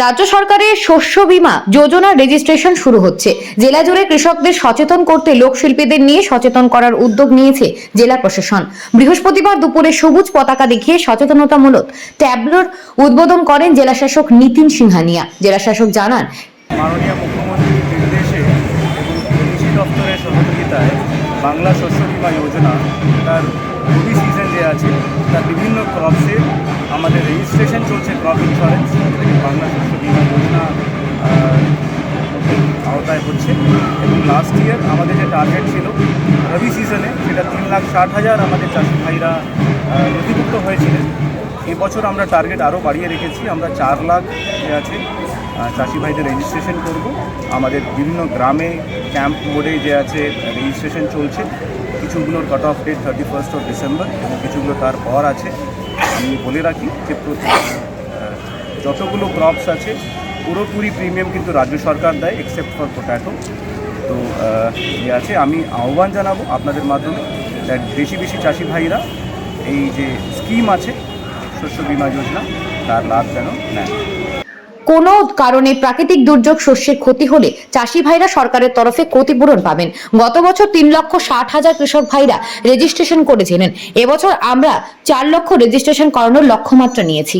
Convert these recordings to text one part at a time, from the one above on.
রাজ্য সরকারের শস্য বীমা যোজনার রেজিস্ট্রেশন শুরু হচ্ছে। জেলা জুড়ে কৃষকদের সচেতন করতে লোকশিল্পীদের নিয়ে সচেতন করার উদ্যোগ নিয়েছে জেলা প্রশাসন। বৃহস্পতিবার দুপুরে সবুজ পতাকা দেখিয়ে সচেতনতামূলক ট্যাবলোর উদ্বোধন করেন জেলাশাসক নিতিন সিংহানিয়া। জেলাশাসক জানান বাংলা শস্য বীমা যোজনা তার রবি সিজন যে আছে, তার বিভিন্ন ক্রপসে আমাদের রেজিস্ট্রেশন চলছে ক্রপ ইন্স্যুরেন্স বাংলা শস্য বীমা যোজনা আওতায় হচ্ছে। এবং লাস্ট ইয়ার আমাদের যে টার্গেট ছিল, রবি সিজনে সেটা তিন লাখ ষাট হাজার আমাদের চাষি ভাইরা নথিভুক্ত হয়েছিলেন। এবছর আমরা টার্গেট আরও বাড়িয়ে রেখেছি। আমরা চার লাখ যে আছে চাষি ভাইদের রেজিস্ট্রেশন করব। আমাদের বিভিন্ন গ্রামে ক্যাম্প মোডে যে আছে রেজিস্ট্রেশন চলছে। কিছুগুলোর cut off date thirty first of December এবং কিছুগুলো তারপর আছে। আমি বলে রাখি যে প্রতি যতগুলো ক্রপস আছে, পুরোপুরি প্রিমিয়াম কিন্তু রাজ্য সরকার দেয় এক্সেপ্ট ফর পোট্যাটো তো ইয়ে আছে। আমি আহ্বান জানাব আপনাদের মাধ্যমে দ্যাট বেশি বেশি চাষি ভাইরা এই যে স্কিম আছে, শস্য বিমা যোজনা, তার লাভ যেন নেয়। কোনো কারণে প্রাকৃতিক দুর্যোগ শস্যের ক্ষতি হলে চাষি ভাইরা সরকারের তরফে ক্ষতিপূরণ পাবেন। গত বছর তিন লক্ষ ষাট হাজার কৃষক ভাইরা রেজিস্ট্রেশন করেছিলেন। এবছর আমরা চার লক্ষ রেজিস্ট্রেশন করানোর লক্ষ্যমাত্রা নিয়েছি।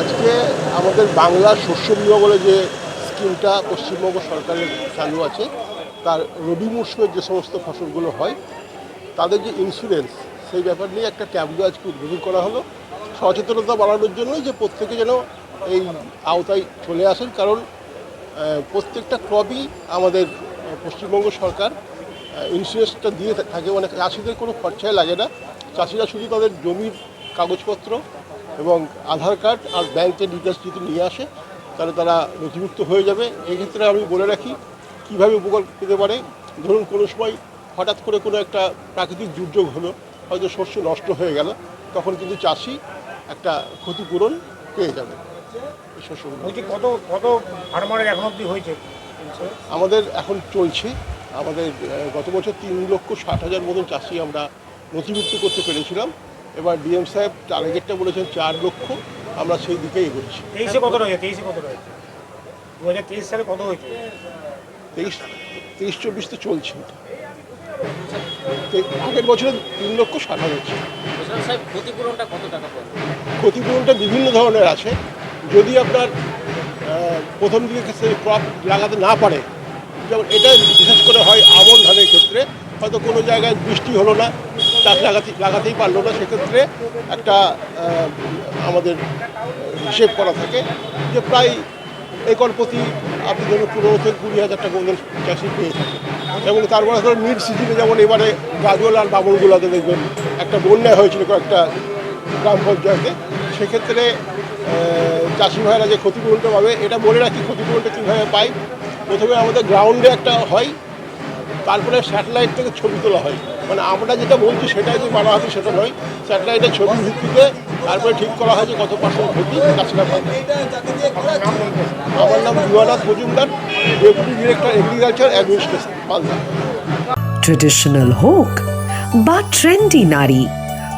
আজকে আমাদের বাংলা শস্য বীমা বলে যে স্কিমটা পশ্চিমবঙ্গ সরকারের চালু আছে, তার রবি মরশুমের যে সমস্ত ফসলগুলো হয়, তাদের যে ইন্স্যুরেন্স সেই ব্যাপার নিয়ে একটা ট্যাবলো আজকে উদ্বোধন করা হলো। সচেতনতা বাড়ানোর জন্য যে প্রত্যেকে যেন এই আওতায় চলে আসেন, কারণ প্রত্যেকটা ক্রপই আমাদের পশ্চিমবঙ্গ সরকার ইন্স্যুরেন্সটা দিয়ে থাকে। মানে চাষিদের কোনো খরচায় লাগে না। চাষিরা শুধু তাদের জমির কাগজপত্র এবং আধার কার্ড আর ব্যাংকের ডিটেলস যদি নিয়ে আসে, তাহলে তারা নথিভুক্ত হয়ে যাবে। এক্ষেত্রে আমি বলে রাখি, কীভাবে উপকার পেতে পারে? ধরুন, কোনো সময় হঠাৎ করে কোনো একটা প্রাকৃতিক দুর্যোগ হলো, হয়তো শস্য নষ্ট হয়ে গেল, তখন কিন্তু চাষি একটা ক্ষতিপূরণ পেয়ে যাবে। এই শস্যগুলো বলছি কত কত ফার্মারের এখন অবধি হয়েছে? আমাদের এখন চলছে। আমাদের গত বছর তিন লক্ষ ষাট হাজার মতন চাষি আমরা নথিভুক্ত করতে পেরেছিলাম। এবার ডিএম সাহেব টার্গেটটা বলেছেন চার লক্ষ। আমরা সেই দিকে এগোচ্ছি। তেইশে কত রয়েছে? তেইশে কত রয়েছে? দু হাজার তেইশ সালে কত হয়েছে? তেইশ তেইশ চব্বিশ তো চলছে। আগের বছরে তিন লক্ষ ষাট হাজার ছিল। ক্ষতিপূরণটা কত টাকা ক্ষতিপূরণটা বিভিন্ন ধরনের আছে। যদি আপনার প্রথম দিকে ক্রপ লাগাতে না পারে, যেমন এটা বিশেষ করে হয় আমন ধানের ক্ষেত্রে, হয়তো কোনো জায়গায় বৃষ্টি হলো না, চাষ লাগাতে, লাগাতেই পারল না, সেক্ষেত্রে একটা আমাদের হিসেব করা থাকে যে প্রায় একর প্রতি আপনি ধরুন পনেরো থেকে কুড়ি হাজার টাকা মতন চাষি পেয়ে থাকে। এবং তারপরে ধরুন মিড সিজনে যেমন এবারে গাজল আর বাবনগুলোতে দেখবেন একটা বন্যা হয়েছিল কয়েকটা গ্রাম পঞ্চায়েতে, সেক্ষেত্রে চাষি ভাইরা যে ক্ষতিপূরণটা পাবে, এটা বলে রাখি, ক্ষতিপূরণটা কীভাবে পাই প্রথমে আমাদের গ্রাউন্ডে একটা হয়, তারপরে স্যাটেলাইট থেকে ছবি তোলা হয়। মানে আমরা যেটা বলছি সেটাই যে মানা হবে সেটা নয় স্যাটেলাইটের ছবির ভিত্তিতে তারপরে ঠিক করা হয় যে কত পার্সেন্ট ক্ষতি চাষিরা পাবে আমার নাম জুয়ানাথ Majumdar deputy director agriculture administration Malda traditional হোক বা ট্রেন্ডি নারী